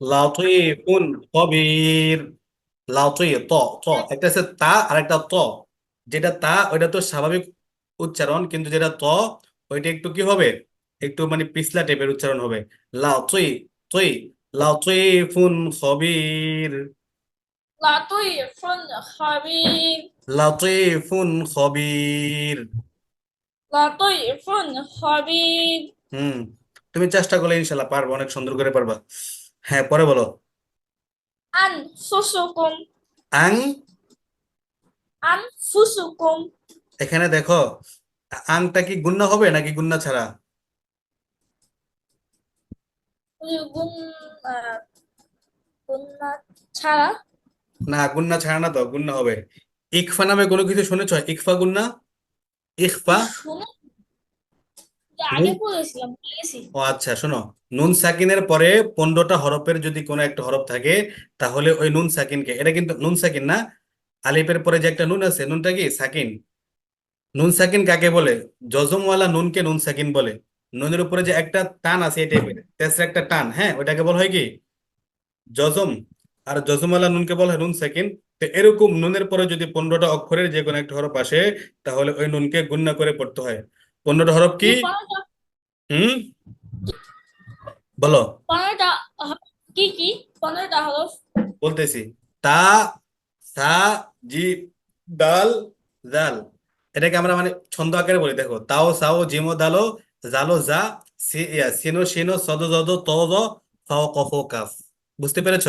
লাতিফুন কবির লাতি ত ত। একটা আছে তা আর একটা ত। যেটা তা ওইটা তো স্বাভাবিক উচ্চারণ কিন্তু যেটা ত ওইটা একটু কি হবে? একটু মানে পিছলা টাইপের উচ্চারণ হবে। লাউ তুই লাতিফুন খবির। লাতিফুন খবির। লাতিফুন খবির। লাতিফুন খবির। হুম। তুমি চেষ্টা করলে ইনশাল্লাহ পারবে অনেক সুন্দর করে পারবা। হ্যাঁ পরে বলো। আন আং? আন এখানে দেখো আংটা কি গুন্না হবে নাকি গুন্না ছাড়া? না গুন্না ছাড়া না তো গুন্না হবে। ইকফা নামে কোনো কিছু শুনেছ? ইকফা গুন্না? ইকফা? শুনে আগে ভুলে ও আচ্ছা শোনো। নুন সাকিনের পরে পনেরোটা হরফের যদি কোনো একটা হরফ থাকে তাহলে ওই নুন সাকিনকে এটা কিন্তু নুন সাকিন না? আলিফের পরে যে একটা নুন আছে নুনটা কি? সাকিন। নুন সাকিন কাকে বলে? জজমওয়ালা নুনকে নুন সাকিন বলে। নুনের উপরে যে একটা টান আছে এই টাইপের তেসরা একটা টান হ্যাঁ ওইটাকে বলা হয় কি? জজম। আর জজমওয়ালা নুনকে বলা হয় নুন সাকিন। তো এরকম নুনের পরে যদি পনেরোটা অক্ষরের যে কোনো একটা হরফ আসে তাহলে ওই নুনকে গুণনা করে পড়তে হয়। পনেরোটা হরফ কি? হুম? বলো। পনেরোটা কি কি? পনেরোটা হরফ। বলতেছি। তা সা জি দাল জাল। এটাকে আমরা মানে ছন্দ আকারে বলি দেখো। তাও সাও জিমো দালো জালো জা সিনো সিনো সদ জদ ত ফাও কফ কাফ। বুঝতে পেরেছ?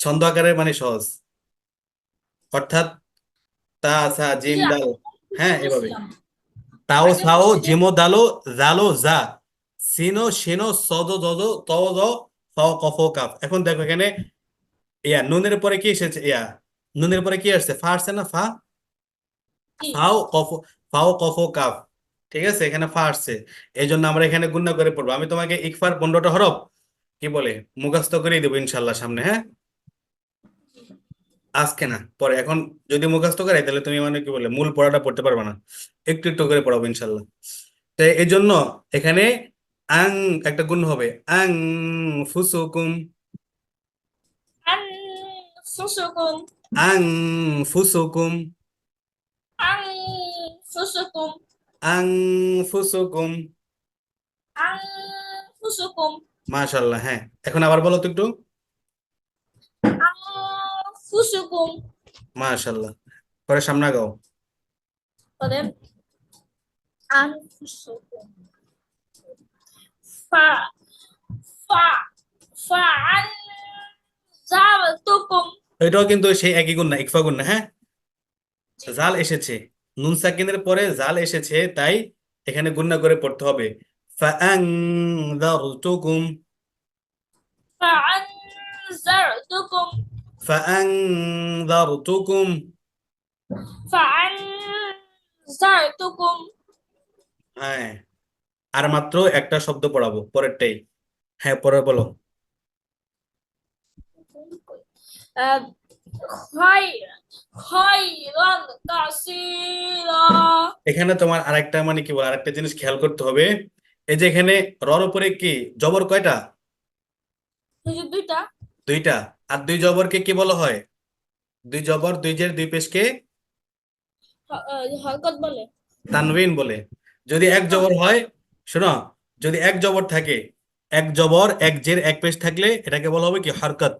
ছন্দ আকারে মানে সহজ। অর্থাৎ তা সা জিম দাল। হ্যাঁ এভাবে। তাও সাও জিমো দালো জালো জা সিনো সিনো সদ জদ ত জ ফাও কফ কাফ। এখন দেখো এখানে ইয়া নুনের পরে কি এসেছে? ইয়া নুনের পরে কি আসছে? ফা আসছে না? ফা? ফাও কফ ফাও কফ কাফ। ঠিক আছে? এখানে ফা আসছে। এই জন্য আমরা এখানে গুণনা করে পড়ব। আমি তোমাকে ইকফার পনেরোটা হরফ কি বলে? মুখস্থ করে দেবো ইনশাল্লাহ সামনে হ্যাঁ? আজকে না পরে। এখন যদি মুখস্থ করে তাহলে তুমি মানে কি বলে মূল পড়াটা পড়তে পারবে না। একটু একটু করে পড়াবো ইনশাল্লাহ তাই এই জন্য এখানে আং একটা গুণ হবে। আং ফুসুকুম ফুসুকুম আং ফুসুকুম আং ফুসুকুম আং ফুসুকুম আং ফুসুকুম মাশাআল্লাহ হ্যাঁ। এখন আবার বলো তো একটু। أنفسكم মাশাল্লাহ পরে সামনে গাও পরে أنفسكم فا فا فأنذرتكم এটাও কিন্তু সেই একই গুণ না ইকফা গুণ না হ্যাঁ জাল এসেছে নুন সাকিনের পরে জাল এসেছে তাই এখানে গুণনা করে পড়তে হবে ফাআনযারতুকুম فأنذرتكم ফাআনযারতুকুম فأنذرتكم হ্যাঁ আর মাত্র একটা শব্দ পড়াবো পরেরটাই হ্যাঁ পরে বলো آه، خير خيرا كثيرا এখানে তোমার আরেকটা মানে কি বল আরেকটা জিনিস খেয়াল করতে হবে এই যে এখানে রর উপরে কি জবর কয়টা এই যে দুইটা দুইটা। আর দুই জবরকে কি বলা হয়? দুই জবর দুই জের দুই পেশকে? হরকত বলে। তানবিন বলে। যদি এক জবর হয় শোনো যদি এক জবর থাকে এক জবর এক জের এক পেশ থাকলে এটাকে বলা হবে কি? হরকত।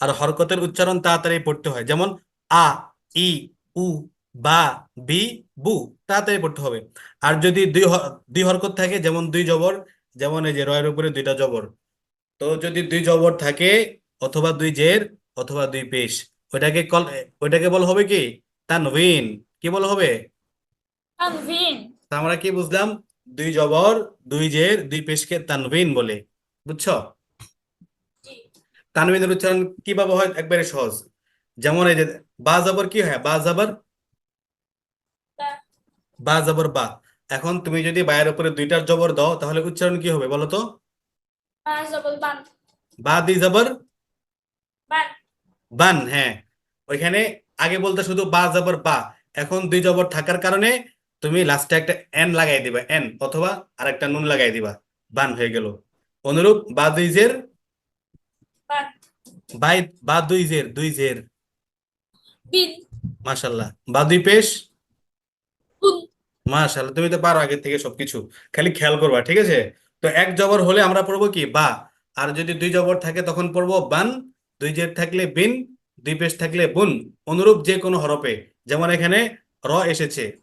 আর হরকতের উচ্চারণ তাড়াতাড়ি পড়তে হয়। যেমন আ ই উ বা বি বু তাড়াতাড়ি পড়তে হবে। আর যদি দুই দুই হরকত থাকে যেমন দুই জবর যেমন এই যে রয়ের উপরে দুইটা জবর। তো যদি দুই জবর থাকে অথবা দুই জের অথবা দুই পেশ। ওইটাকে কল ওইটাকে বলা হবে কি? তানবিন কি বলা হবে? তানভিন। আমরা কি বুঝলাম? দুই জবর দুই জের দুই পেশকে তানবিন বলে। বুঝছ? জি। তানবিনের উচ্চারণ কীভাবে হয়? একবারে সহজ। যেমন এই যে বা জবর কি হয়? বা জবর? বা। বা জবর বা। এখন তুমি যদি বায়ের উপরে দুইটার জবর দাও তাহলে উচ্চারণ কি হবে বলো তো? বান বান। বা দি জবর বান। হ্যাঁ। ওইখানে আগে বলতে শুধু বা জবর বা। এখন দুই জবর থাকার কারণে তুমি লাস্টে একটা এন লাগাই দিবা এন অথবা আরেকটা নুন লাগাই দিবা। বান হয়ে গেল। অনুরূপ বা দুই জের। বাই বা দুই জের দুই জের। মাশাল্লাহ বা দুই পেশ। মাশাল্লাহ তুমি তো পারো আগে থেকে সবকিছু। খালি খেয়াল করবা ঠিক আছে? তো এক জবর হলে আমরা পড়ব কি? বা। আর যদি দুই জবর থাকে তখন পড়ব বান। দুই জের থাকলে বিন, দুই পেশ থাকলে বুন। অনুরূপ যে কোনো হরফে। যেমন এখানে র এসেছে।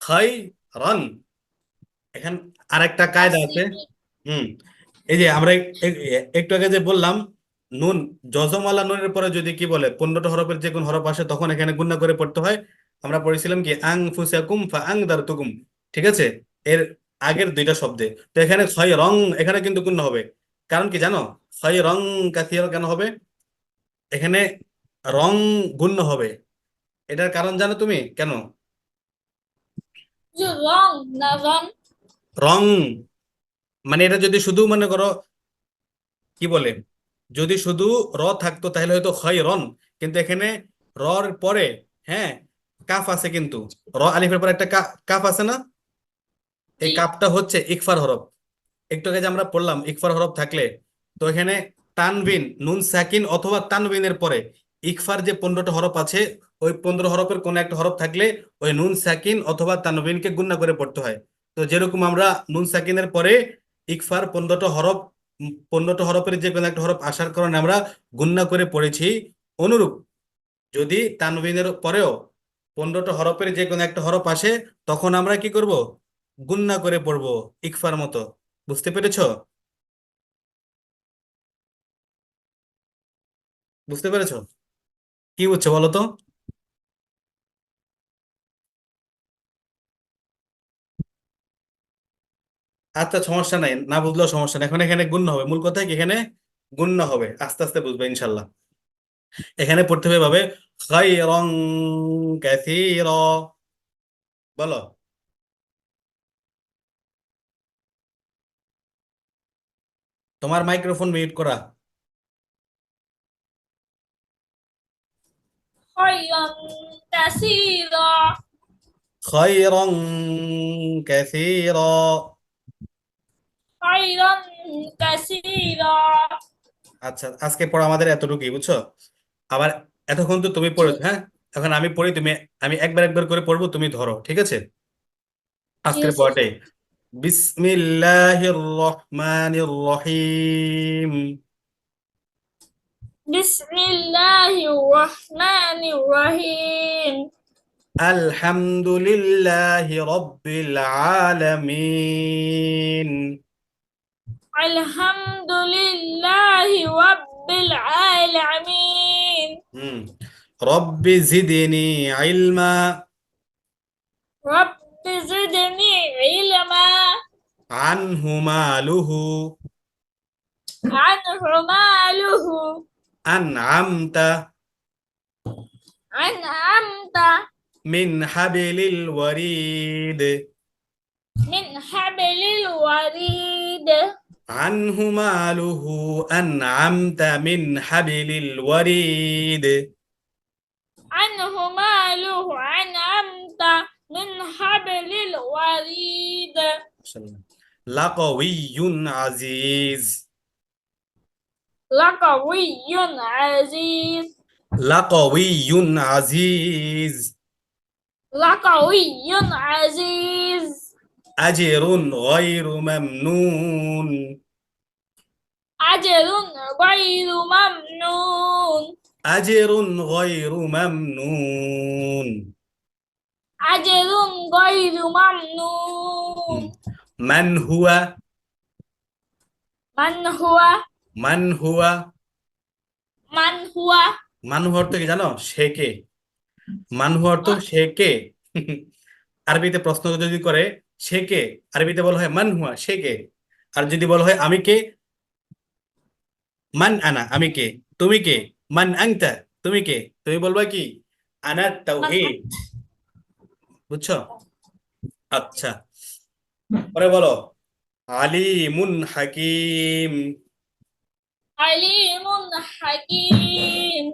খাই রান। এখানে আরেকটা কায়দা আছে। হুম। এই যে আমরা এক- এক- একটু আগে যে বললাম, নুন যজমালা নুনের পরে যদি কি বলে, পনেরোটা হরফের যে কোন হরফ আসে, তখন এখানে গুণনা করে পড়তে হয়। আমরা পড়েছিলাম কি, আং ফুসাকুম ফা আং দারতুকুম। ঠিক আছে? এর আগের দুইটা শব্দে। তো এখানে ছয় রং এখানে কিন্তু গুণ হবে। কারণ কি জানো? ছয় রং কাথিয়ার কেন হবে? এখানে রং গুণ্য হবে। এটার কারণ জানো তুমি? কেন? রং না রং? রং। মানে এটা যদি শুধু মনে করো কি বলে? যদি শুধু র থাকতো তাহলে হয়তো হয় রন। কিন্তু এখানে রর পরে হ্যাঁ কাফ আছে কিন্তু। র আলিফের পরে একটা কাফ আছে না? এই কাপটা হচ্ছে ইকফার হরফ। একটু আগে যে আমরা পড়লাম ইকফার হরফ থাকলে তো এখানে তানবিন, নুন সাকিন অথবা তানবিনের পরে ইকফার যে পনেরোটা হরফ আছে, ওই পনেরো হরফের কোন একটা হরফ থাকলে ওই নুন সাকিন অথবা তানবিনকে গুণনা করে পড়তে হয়। তো যেরকম আমরা নুন সাকিনের পরে ইকফার পনেরোটা হরফ পনেরোটা হরফের যে কোনো একটা হরফ আসার কারণে আমরা গুণনা করে পড়েছি। অনুরূপ, যদি তানবিনের পরেও পনেরোটা হরফের যে কোনো একটা হরফ আসে, তখন আমরা কি করব? গুণনা করে পড়ব ইকফার মতো। বুঝতে পেরেছ? বুঝতে পেরেছ? কি বুঝছ বলো তো? আচ্ছা সমস্যা নাই। না বুঝলেও সমস্যা নাই। এখন এখানে গুণ হবে। মূল কথা এখানে গুণ হবে। আস্তে আস্তে বুঝবে ইনশাল্লাহ এখানে পড়তে হবে ভাবে কাসীরা। বলো। তোমার মাইক্রোফোন মিউট করা। খয়রন কাসীরা খায়রান কাসীরা খয়রন কাসীরা আচ্ছা আজকে পড়া আমাদের এতটুকুই বুঝছ? আবার এতক্ষণ তো তুমি পড়েছো হ্যাঁ? এখন আমি পড়ি তুমি আমি একবার একবার করে পড়ব তুমি ধরো ঠিক আছে? আজকের। পড়াটাই। বিসমিল্লাহির রহমানির রহিম। بسم الله الرحمن الرحيم الحمد لله رب العالمين الحمد لله رب العالمين رب زدني علما رب زدني علما عنه ماله عنه ماله أنعمت أنعمت من حبل الوريد. من حبل الوريد. عنه ماله أنعمت من حبل الوريد. عنه ماله أنعمت من حبل الوريد. لقوي عزيز. লাকাউইয়ুন আজিজ লাকাউইয়ুন আজিজ লাকাউইয়ুন আজিজ আজরুন গায়রু মামনুন আজরুন গায়রু মামনুন আজরুন গায়রু মামনুন আজরুন গায়রু মামনুন মান হুয়া মান হুয়া মান হুয়া। মান হুয়া। মান হুয়া অর্থ কি জানো? সে কে? মান হুয়া অর্থ সে কে? আরবিতে প্রশ্ন যদি করে সে কে? আরবিতে বলা হয় মান হুয়া সে কে? আর যদি বলা হয় আমি কে? মান আনা আমি কে? তুমি কে? মান আংতা তুমি কে? তুমি বলবা কি? আনা তাওহীদ। বুঝছ? আচ্ছা। পরে বলো আলিমুন হাকিম। আলিমুন হাকিম।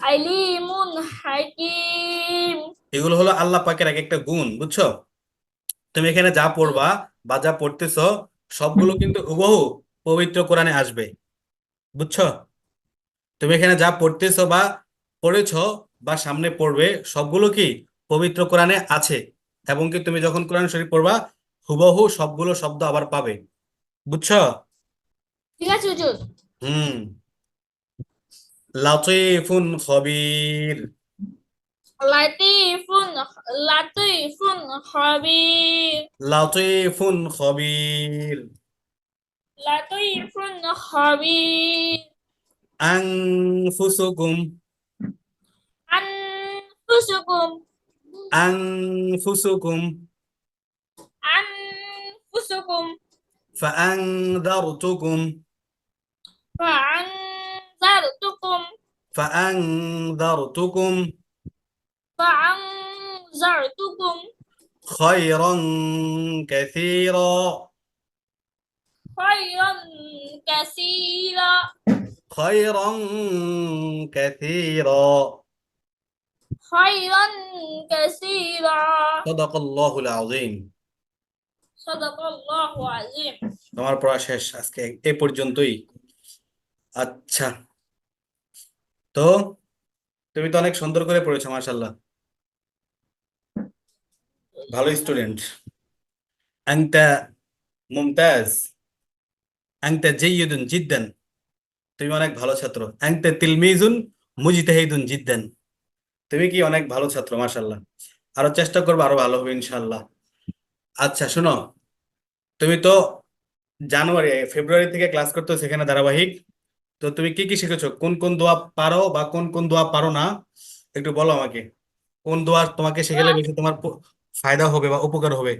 আলিমুন হাকিম। এগুলো হলো আল্লাহ পাকের এক একটা গুণ বুঝছ? তুমি এখানে যা পড়বা বা যা পড়তেছো সবগুলো কিন্তু হুবহু পবিত্র কোরআনে আসবে বুঝছ? তুমি এখানে যা পড়তেছো বা পড়েছ বা সামনে পড়বে সবগুলো কি পবিত্র কোরআনে আছে? এবং কি তুমি যখন কোরআন শরীফ পড়বা হুবহু সবগুলো শব্দ আবার পাবে। বুঝছ? ঠিক আছে হুজুর। হুম। লাতিফুন খবির। লাতিফুন লাতিফুন খবির। লাতিফুন খবির। লাতিফুন খবির। আনফুসুকুম। আনফুসুকুম। আনফুসুকুম। আনফুসুকুম। فأنذرتكم. فأنذرتكم. فأنذرتكم. فأنذرتكم. خيرا كثيرا. خيرا كثيرا. خيرا كثيرا. خيرا كثيرا. صدق الله العظيم. আমার পড়া শেষ আজকে, এ পর্যন্তই। আচ্ছা। তো, তুমি তো অনেক সুন্দর করে পড়েছো মাশাল্লাহ ভালো স্টুডেন্ট আংতা মুমতাজ। আংতা জেইদুন জিদ্দান। তুমি অনেক ভালো ছাত্র। আংতা তিলমিজুন মুজিতাহিদুন জিদ্দান। তুমি কি অনেক ভালো ছাত্র মাশাল্লাহ আরও চেষ্টা করব আরও ভালো হবে ইনশাল্লাহ আচ্ছা শোনো। তুমি তো জানুয়ারি ফেব্রুয়ারি থেকে ক্লাস করতে সেখানে ধারাবাহিক। তো তুমি কি কি শিখেছো? কোন কোন দোয়া পারো বা কোন কোন দোয়া পারো না? একটু বলো আমাকে। কোন দোয়া তোমাকে শিখেলে বেশি তোমার ফায়দা হবে বা উপকার হবে?